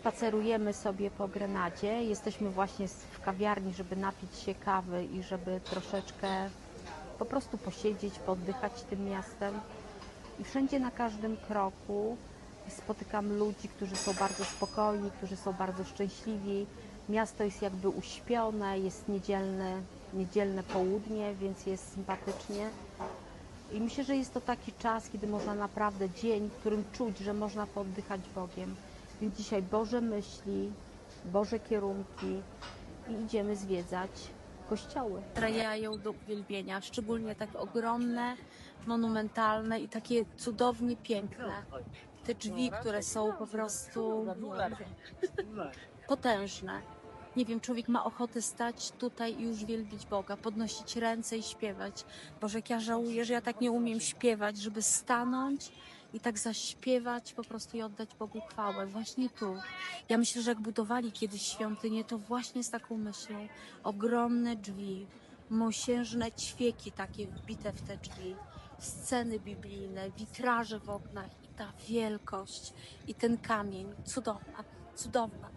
spacerujemy sobie po Grenadzie. Jesteśmy właśnie w kawiarni, żeby napić się kawy i żeby troszeczkę po prostu posiedzieć, poddychać tym miastem. I wszędzie na każdym kroku spotykam ludzi, którzy są bardzo spokojni, którzy są bardzo szczęśliwi. Miasto jest jakby uśpione, jest niedzielne, niedzielne południe, więc jest sympatycznie. I myślę, że jest to taki czas, kiedy można naprawdę dzień, w którym czuć, że można poddychać Bogiem. Dzisiaj Boże myśli, Boże kierunki i idziemy zwiedzać kościoły. Trajają do uwielbienia, szczególnie tak ogromne, monumentalne i takie cudownie piękne. Te drzwi, które są po prostu potężne. Nie wiem, człowiek ma ochotę stać tutaj i już wielbić Boga, podnosić ręce i śpiewać. Boże, jak ja żałuję, że ja tak nie umiem śpiewać, żeby stanąć i tak zaśpiewać po prostu i oddać Bogu chwałę. Właśnie tu. Ja myślę, że jak budowali kiedyś świątynię, to właśnie z taką myślą. Ogromne drzwi, mosiężne ćwieki takie wbite w te drzwi, sceny biblijne, witraże w oknach i ta wielkość i ten kamień. Cudowna, cudowna.